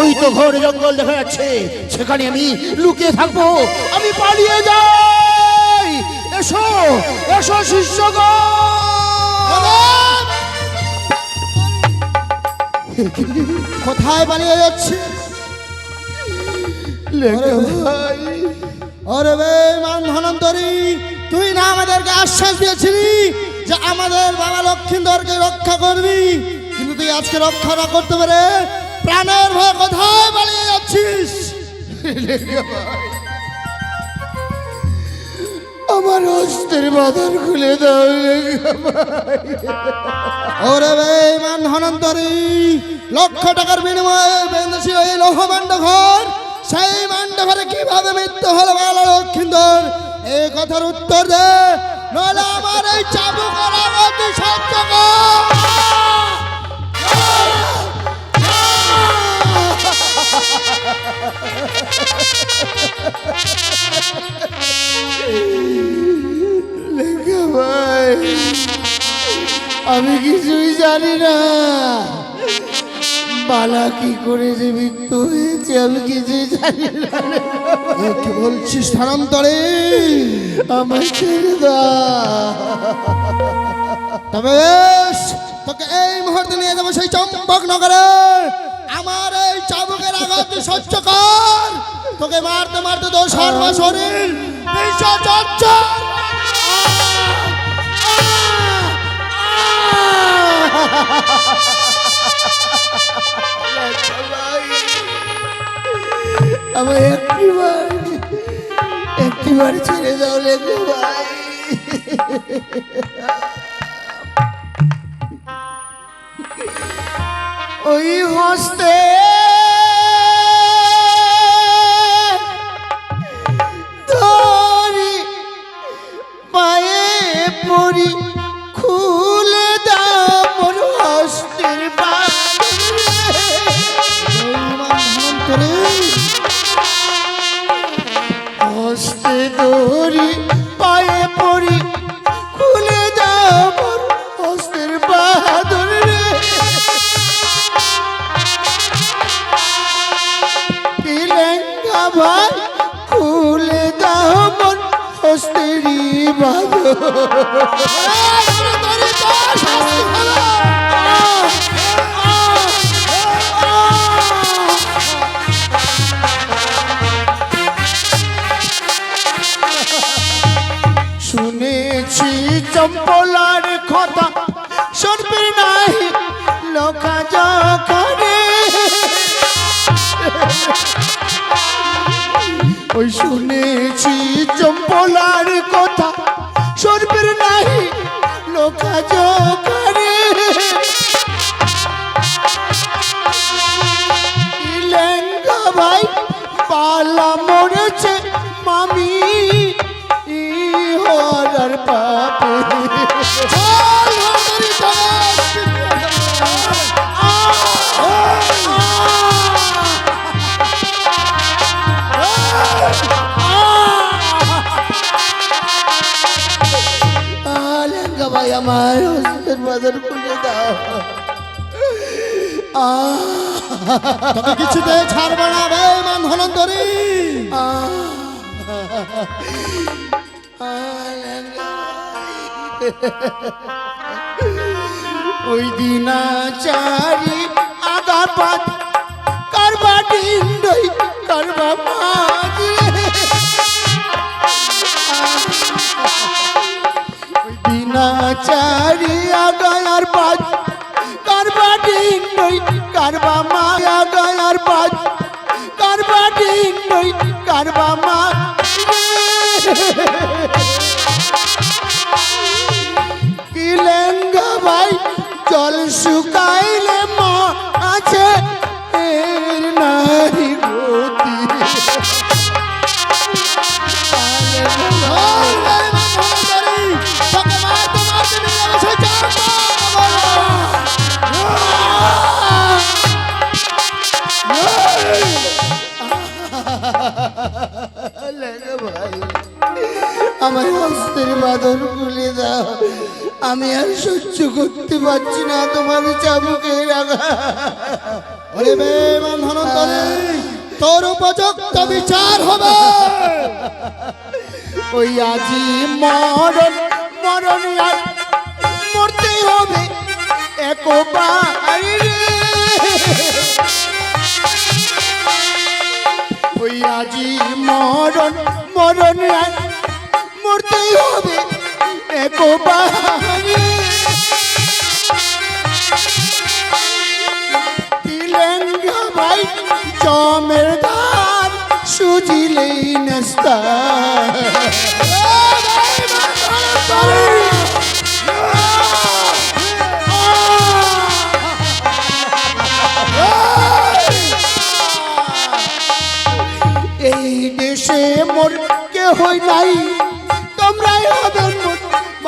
ওই তো ঘোর জঙ্গল দেখা যাচ্ছে। সেখানে আমি লুকিয়ে থাকব। আমি পালিয়ে যাই। এসো এসো শিষ্যগণ কোথায় পালিয়ে যাচ্ছে? ওরে বে মান ধনন্তরী তুই না আমাদেরকে আশ্বাস দিয়েছিলি যে আমাদের বাবা লক্ষ্মীন্দরকে রক্ষা করবি। কিন্তু তুই আজকে রক্ষা না করতে পারে প্রাণের ভয় কোথায় পালিয়ে যাচ্ছিস? আমার অস্ত্রের বাঁধন খুলে দাও লেগে ওরে বে মান ধনন্তরী লক্ষ টাকার বিনিময়ে বেঁধেছিল এই লৌহমান্ড ঘর, সেই মান্ড ঘরে কীভাবে মৃত্যু হলো বাবা লক্ষ্মীন্দর এই কথার উত্তর দে, নইলে আমার এই কর আমি কিছুই জানি না। বালা কি করে যে মৃত্যু হয়েছে আমি কিছুই জানি না। কি বলছিস স্থানান্তরে? আমার ছেড়ে তবে তোকে এই মুহূর্তে নিয়ে যাব সেই চম্পক নগরে। আমার এই চাবুকের আঘাত সহ্য কর। তোকে মারতে মারতে তোর সর্ব শরীর। বিষা চর্চা আমার একটিবার একটিবার ছেড়ে দাও লেগে ভাই। ওই হস্তে পায়ে পড়ি বাদর পালা মরেছে মামি। হরার পাপে। আমার বাজার খুলে দাও। আহ। তোকে কিছুতে ছাড়বে না বে মান ধনন্তরী ওই দিনা চারি আগা পাত কারবা ডিন্ডই, কারবা মাঝে ওই দিনা কারবা মায়া দয়ার পাঁচ কারবা ডিন্ডই কারবা মা আমার হস্তের বাঁধন খুলে দাও। আমি আর সহ্য করতে পারছি না তোমার চাবুকের তোর উপযুক্ত বিচার হবে। ওই আজি মরণ মরণ আর মরতেই হবে একবার। ওই আজি মরণ মরণ আর মরতেই হবে। ভাই জমের ধার সুজিলেই নস্তা।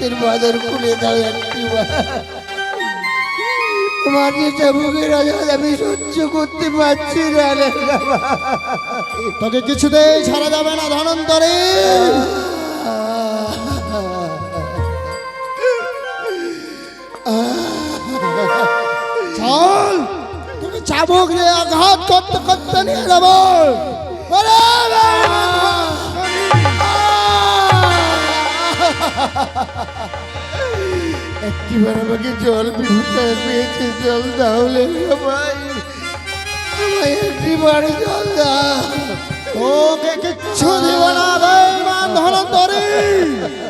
আমার বাজার খুলে দাও আমি সহ্য করতে পারছি না তোকে কিছুতেই ছাড়া যাবে না ধনন্তরে। চল তোকে চাবুক নিয়ে আঘাত করতে করতে নিয়ে যাব। একটিবার আমাকে জল পিউতে পেয়েছে, জল তাহলে ভাই আমায়। একটিবার জল দাও। ওকে কিচ্ছু দিব না ভাই মান ধনন্তরে। ভাই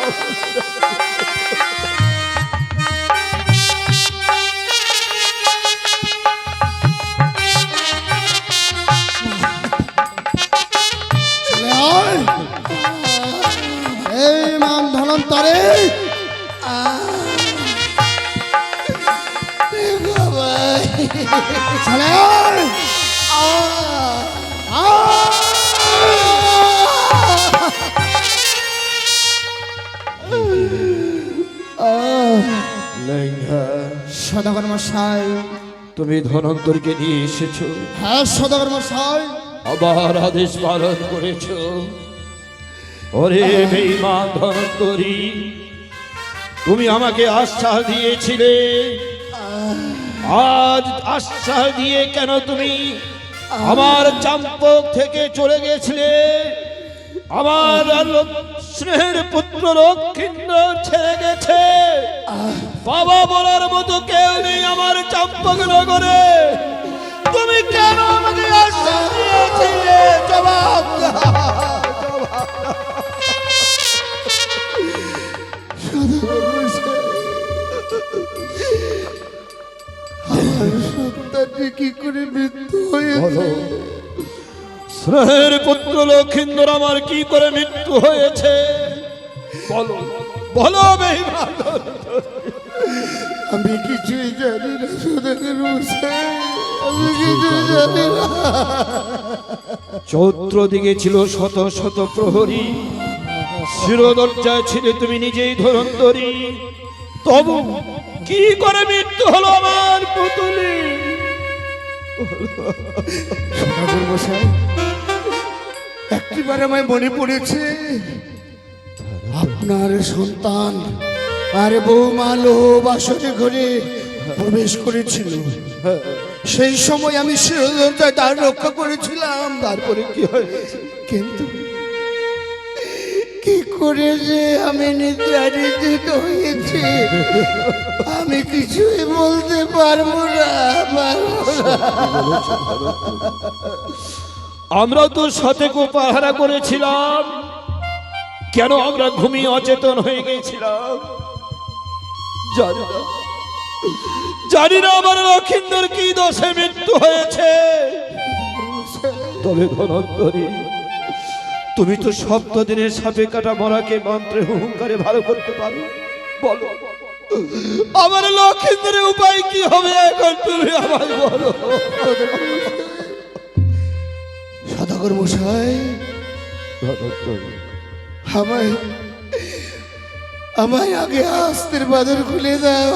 তুমি ধনন্তরকে নিয়ে এসেছ। হ্যাঁ সদাগর মশাই আবার আদেশ পালন করেছ। ওরে বেঈমান ধনন্তরী তুমি আমাকে আশ্বাস দিয়েছিলে। আজ আশ্বাস দিয়ে কেন তুমি আমার চাম্পক থেকে চলে গেছিলে? আমার স্নেহের পুত্র লক্ষ্মীন্দ্র ছেড়ে গেছে। বাবা বলার মতো কেউ নেই আমার চাম্পক নগরে। তুমি কেন আমাকে আশ্বাস দিয়েছিলে? জবাব কি করে মৃত্যু হয়েছে পুত্র লক্ষিন্দর আমার কি করে মৃত্যু হয়েছে? বলো। বলো বেঈমান আমি কিছুই জানি না সদাগর আমি কিছু জানি না। চৌত্র দিকে ছিল শত শত প্রহরী। শিরোদরজায় ছিলে তুমি নিজেই ধরন্তরী তবু কি করে মৃত্যু হলো আমার পুতুলি? একটিবার আমায় মনে পড়েছে আপনার সন্তান আর বৌমা লোহ বাসরে ঘরে প্রবেশ করেছিল। সেই সময় আমি শিরোদরজায় তার রক্ষা করেছিলাম, তারপরে কি হয়? কিন্তু কি করে যে আমি নিদ্রা নিদ্রিত হয়েছি, আমি কিছুই বলতে পারব না, আমরা তো সাথে পাহারা করেছিলাম। কেন আমরা ঘুমিয়ে অচেতন হয়ে গেছিলাম জানি না। জানি না আমার লক্ষিন্দর কি দোষে মৃত্যু হয়েছে। তবে ধনন্তরী তুমি তো সপ্ত দিনের সাপে কাটা মরাকে মন্ত্রে হুঙ্কারে ভালো করতে পারো। বলো আমার লক্ষিন্দরের উপায় কি হবে এখন তুমি আমায় বলো। সদাগর মশাই আমায় আমায় আগে আস্তের বাদর খুলে দাও।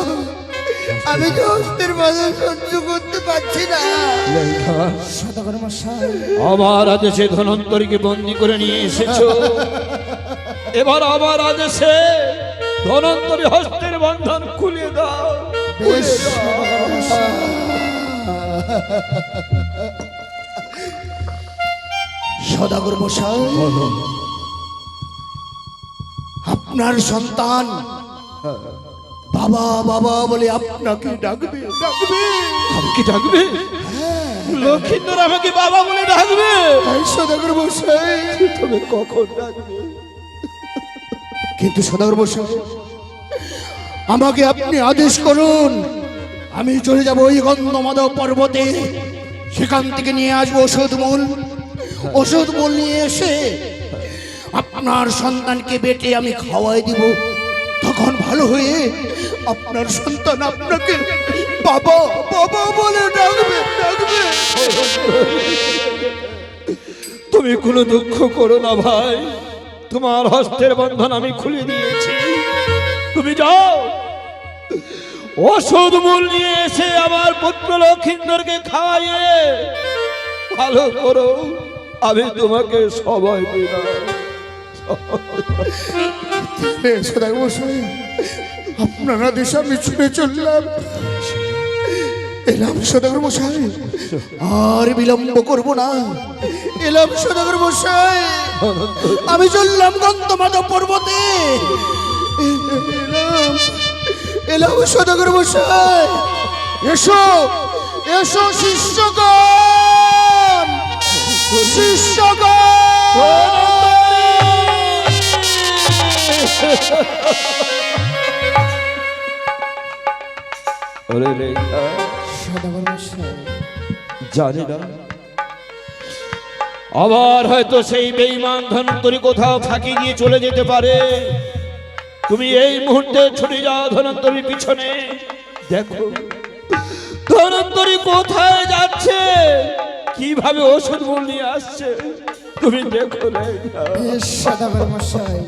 আমি তো অস্তের বাদর সহ্য করতে পারছি না। সদাগর মশাই আমার আদেশে ধনন্তরীকে বন্দি করে নিয়ে এসেছ। এবার আমার আদেশে ধনন্তরী হস্তের বন্ধন খুলে দাও। সদাগর মশাই। আপনার সন্তান। বাবা বাবা বলে আপনাকে ডাকবে ডাকবে। আমাকে ডাকবে? লক্ষিন্দর আমাকে বাবা বলে ডাকবে। সদাগর মশাই তবে কখন ডাকবে? কিন্তু সদাগর মশাই আমাকে আপনি আদেশ করুন। আমি চলে যাব ওই গন্ধমাদব পর্বতে। সেখান থেকে নিয়ে আসব ওষুধ মূল ওষুধ মূল নিয়ে এসে আপনার সন্তানকে বেটে আমি খাওয়াই দিব। তখন ভালো হয়ে আপনার সন্তান আপনাকে বাবা বাবা বলে ডাকবে ডাকবে। তুমি কোনো দুঃখ করো না ভাই। তোমার হস্তের বন্ধন আমি খুলে দিয়েছি। তুমি যাও। ওষুধ মূল নিয়ে এসে আমার পুত্র লক্ষিন্দরকে খাওয়াইয়ে ভালো করো। আমি তোমাকে সবাই দিলাম। সদাগর মশাই আপনার আদেশ আমি ছুটে চললাম। এলাম সদাগর মশাই, আর বিলম্ব করব না। এলাম সদাগর মশাই, আমি চললাম গন্তমাদ পর্বতে। এলাম এলাম সদাগর মশাই। এসো এসো শিষ্যগণ শিষ্যগণ। জানি না। আবার হয়তো সেই বেইমান ধনন্তরী কোথাও ফাঁকি দিয়ে চলে যেতে পারে। তুমি এই মুহূর্তে ছুটে যাও ধনন্তরীর পিছনে। দেখো, ধনন্তরী কোথায় যাচ্ছে? কীভাবে ওষুধ নিয়ে আসছে? তুমি দেখো রেখা সদাগর মশাই।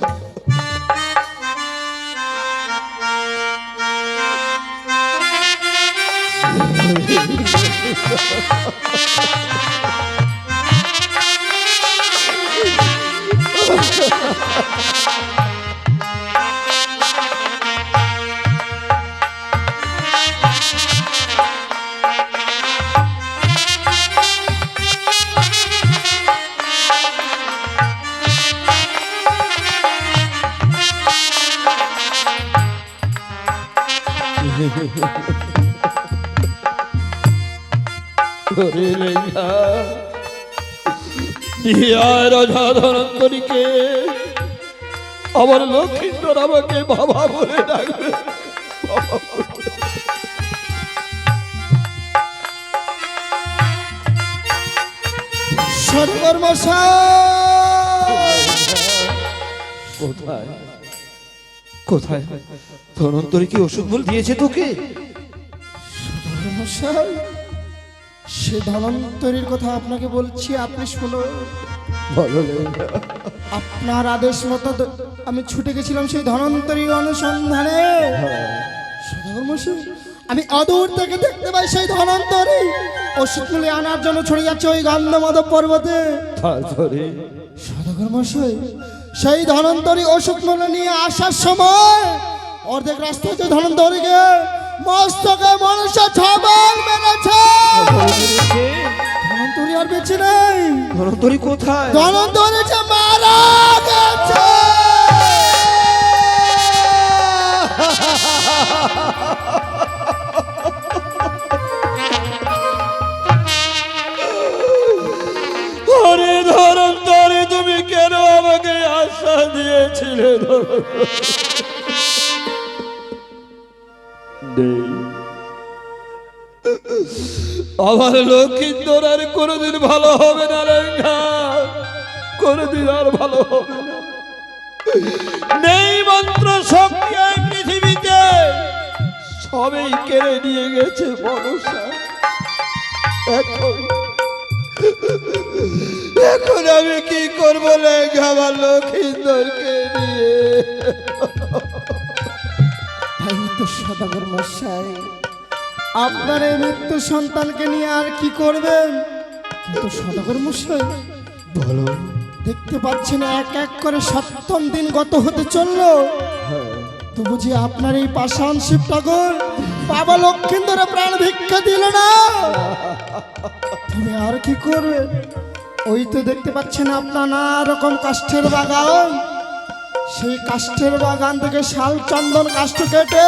ハハハハ! করে লেখা দিয়ার রাজা ধনন্তরীকে আমার লক্ষ্মীন্দর আমাকে বাবা বলে ডাকবে। কোথায়? কোথায়? কি ওষুধ মূল দিয়েছে তোকে? মশাই! সে ধনন্তরীর কথা আপনাকে বলছি আপনি লেখা আপনার আদেশ মতো আমি ছুটে গেছিলাম সেই ধনন্তরী অনুসন্ধানে। আমি অদূর থেকে দেখতে পাই সেই ধনন্তরী। ওষুধ তুলে আনার জন্য ছড়িয়ে যাচ্ছে ওই গন্ধমাধব পর্বতে। সেই ধনন্তরী ওষুধ মনে নিয়ে আসার সময় অর্ধেক রাস্তা হচ্ছে ধনন্তরীকে। মস্তকে মনুষ্য ছাগল মেরেছে ধনন্তরী আর বেঁচে নেই। ধনন্তরী কোথায়? ধনন্তরী যে মারা গেছে। ধনন্তরী তুমি কেন আমাকে আশা দিয়েছিলে? আমার লক্ষ্মীন্দর আর কোনোদিন ভালো হবে না রেঙ্গা কোনোদিন আর ভালো হবে না। নেই মন্ত্র শক্তি পৃথিবীতে, সবই কেড়ে নিয়ে গেছে মনসা এখন এখন আমি কি করব লেঙ্গা আমার লক্ষ্মীন্দরকে নিয়ে? তাই তো সদাগর মশাই। আপনার এই মৃত্যু সন্তানকে নিয়ে আর কি করবেন? কিন্তু সদাগর মশাই, বলো, দেখতে পাচ্ছেন এক এক করে সপ্তম দিন গত হতে চলল। তবু যে আপনার এই পাষাণ শিব ঠাকুর বাবা লক্ষ্মীন্দরে প্রাণ ভিক্ষা দিল না। তুমি আর কি করবে? ওই তো দেখতে পাচ্ছেন আপনার নানা রকম কাষ্ঠের বাগান। সেই কাষ্ঠের বাগান থেকে শাল চন্দন কাষ্ঠ কেটে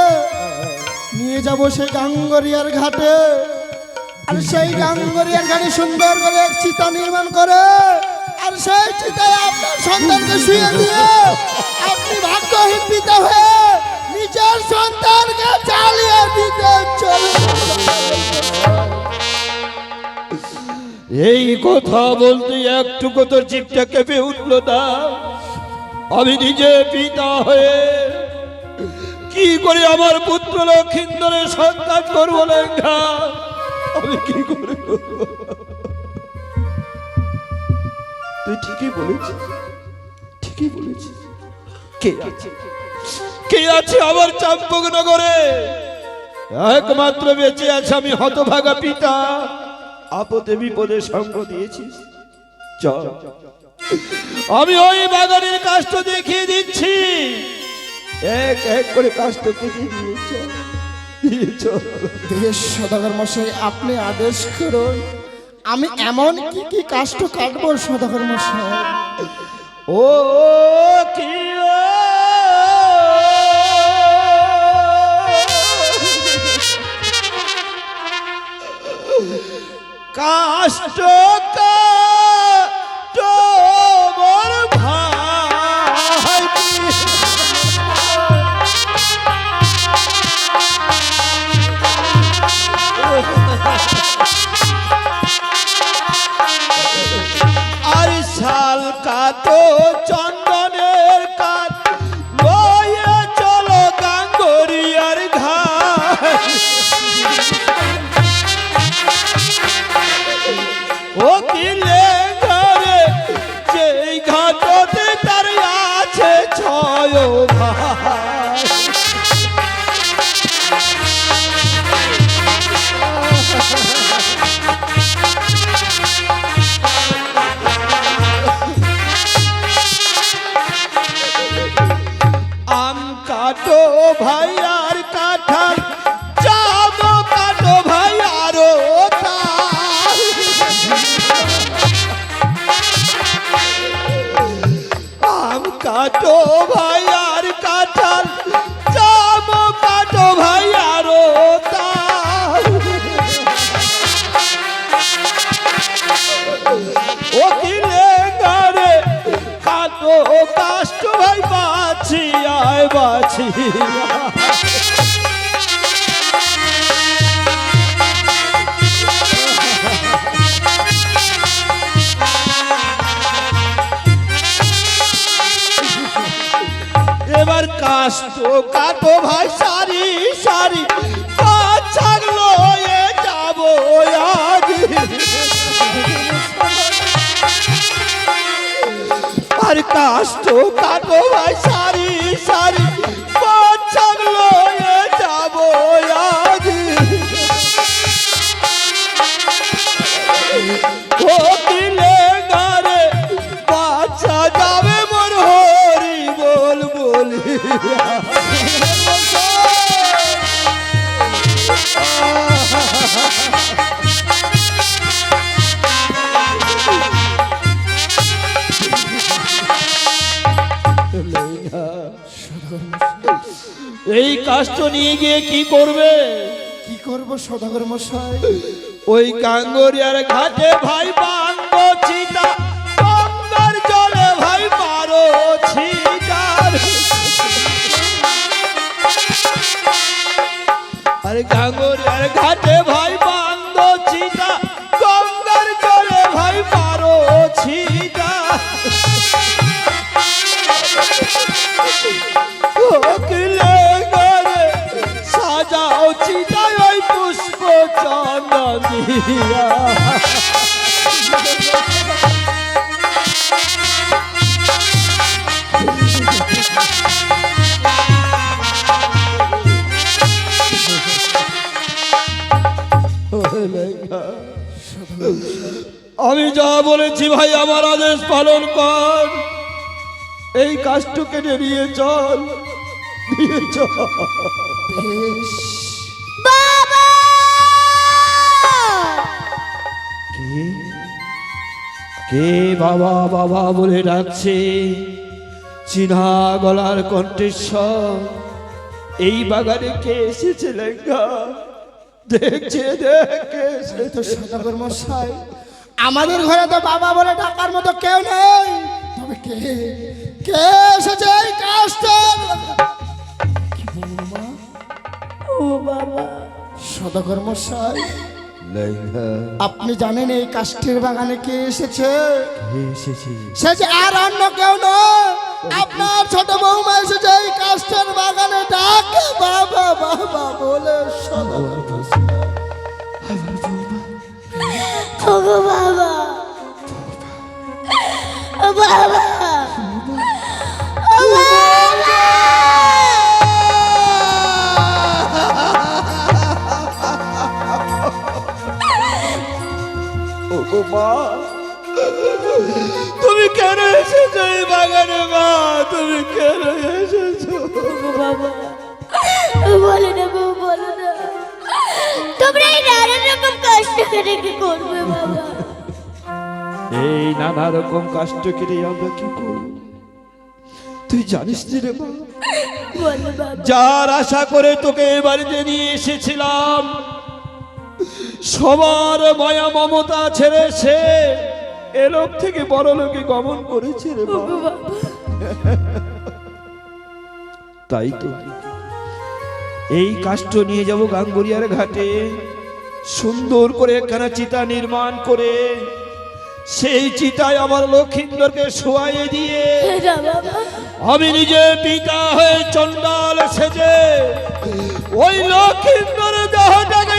নিয়ে যাব সেই গাঙ্গরিয়ার ঘাটে। আর সেই গাঙ্গরিয়ার ঘাটে সুন্দর করে এক চিতা নির্মাণ করে। আর সেই চিতায় আপনার সন্তানকে শুয়ে দিয়ে আপনি ভাগ্যহীন পিতা হয়ে নিজের সন্তানকে চালিয়ে দিতে এই কথা বলতে একটুকু তোর জিপটা কেঁপে উঠল না আমি নিজে পিতা হয়ে কি করে আমার পুত্র লক্ষিন্দরের সন্তান করব লেঙ্গা? আমি কি করে তুই ঠিকই বলেছিস ঠিকই বলেছিস। কে আছে? কে আছে আমার চাম্পক নগরে একমাত্র বেঁচে আছে আমি হতভাগা পিতা। আপদে বিপদে সঙ্গ দিয়েছিস? চল। আমি ওই বাগানের কাজটা দেখিয়ে দিচ্ছি। এক এক করে কাষ্ট কেটে দিয়ে চল দিয়ে দেশ সদাগর মশাই আপনি আদেশ করুন। আমি এমন কি কি কাষ্ট কাটবো সদাগর মশাই? ও কি কাষ্ট কাষ্ট কাটো ভাই সারি সারি। পাঁচ ছাগলো এ ভাই সারি সারি। বাচ্চাগ এই কাষ্ট নিয়ে গিয়ে কি করবে? কি করব সদাগর মশাই? ওই কাঙ্গরিয়ার ঘাটে ভাই বাঙ্গ আমি যা বলেছি ভাই, আমার আদেশ পালন কর। এই কাজটু কেটে নিয়ে চল নিয়ে চল। কে বাবা বাবা বলে ডাকছে? চিনা গলার কণ্ঠেশ্বর এই বাগানে কে এসেছে লেঙ্গা? দেখছে দেখে এই তো সদাগর মশাই আমাদের ঘরে তো বাবা বলে ডাকার মতো কেউ নেই। তবে কে কে এসেছে এই কাজটা? ও বাবা। সদাগর মশাই আপনি জানেন এই কাষ্ঠের বাগানে কে এসেছে? সে যে আর অন্য কেউ নয়। আপনার ছোট বৌমা এসেছে এই কাষ্ঠের বাগানে ডাকে বাবা বাবা বলে বাবা। বাবা। মা। তুমি কেন এসেছ এই বাগানে মা? তুমি কেন এসেছ? ও বাবা বলো না বউ বলো না। তোমরা এই নানান রকম কষ্ট করে কি করবে বাবা? এই নানা রকম কষ্ট কেটে আমরা কি করব? তুই জানিস নি রে মা? যার আশা করে তোকে এ বাড়িতে নিয়ে এসেছিলাম সবার মায়া মমতা ছেড়ে সে এ লোক থেকে বড় লোকে গমন করেছে রে তাই তো। এই কাষ্ট নিয়ে যাব গাঙ্গুরিয়ার ঘাটে সুন্দর করে একখানা চিতা নির্মাণ করে সেই চিতায় আমার লক্ষিন্দরকে শোয়াইয়ে দিয়ে আমি নিজে পিতা হয়ে চন্ডাল সেজে ওই লক্ষিন্দর দেহটাকে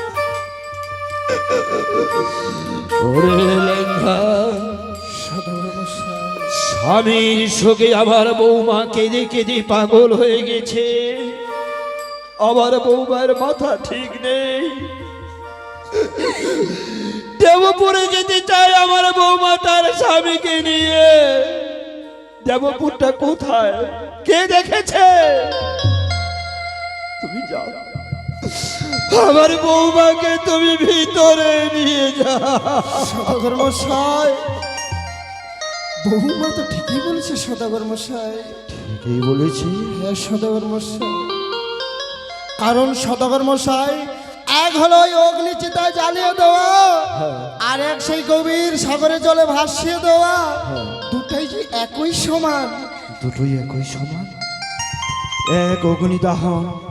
স্বামীর শোকে আমার বৌমা কেঁদে কেঁদে পাগল হয়ে গেছে। আমার বৌমার মাথা ঠিক নেই। দেবপুরে যেতে চায় আমার বৌমা তার স্বামীকে নিয়ে। দেবপুরটা কোথায়? কে দেখেছে? তুমি যাও। আমার বৌমাকে তুমি ভিতরে নিয়ে যাও। মশাই। বৌমা তো ঠিকই বলেছে সদাগর মশাই। এই বলেছি। হ্যাঁ সদাগর মশাই। কারণ সদাগর মশাই এক হলো অগ্নিচিতায় জ্বালিয়ে দেওয়া আর এক সেই গভীর সাগরে জলে ভাসিয়ে দেওয়া। দুটাই যে একই সমান। দুটোই একই সমান। এক অগ্নি দাহন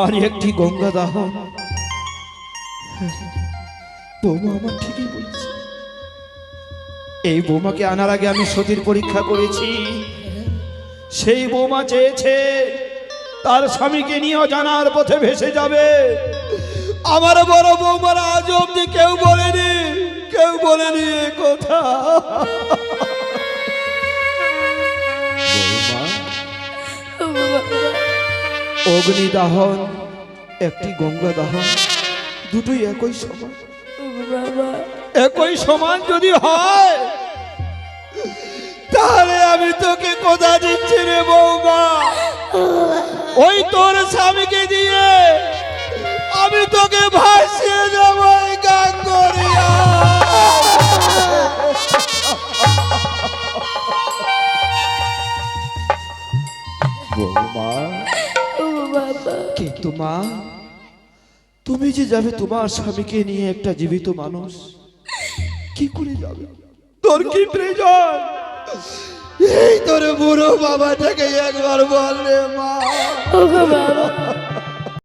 আর একটি গঙ্গা দাহ বৌমা আমার ঠিকই বলছে। এই বৌমাকে আনার আগে আমি সতীর পরীক্ষা করেছি। সেই বৌমা চেয়েছে, তার স্বামীকে নিয়েও জানার পথে ভেসে যাবে। আমার বড় বৌমার আজ অব্দি কেউ বলেনি কেউ বলেনি কথা। অগ্নি দাহন একটি গঙ্গা দাহন দুটোই একই সমান। একই সমান যদি হয় তাহলে আমি তোকে কোথা দিচ্ছি রে বৌমা। ওই তোর স্বামীকে দিয়ে আমি তোকে ভাসিয়ে দেব গাঙ্গরিয়া। বৌমা বাবা। কিন্তু মা তুমি যে যাবে তোমার স্বামীকে নিয়ে একটা জীবিত মানুষ কি করে যাবে? তোর কি প্রয়োজন? এই তোর বুড়ো বাবাটাকে একবার বল রে মা। বাবা।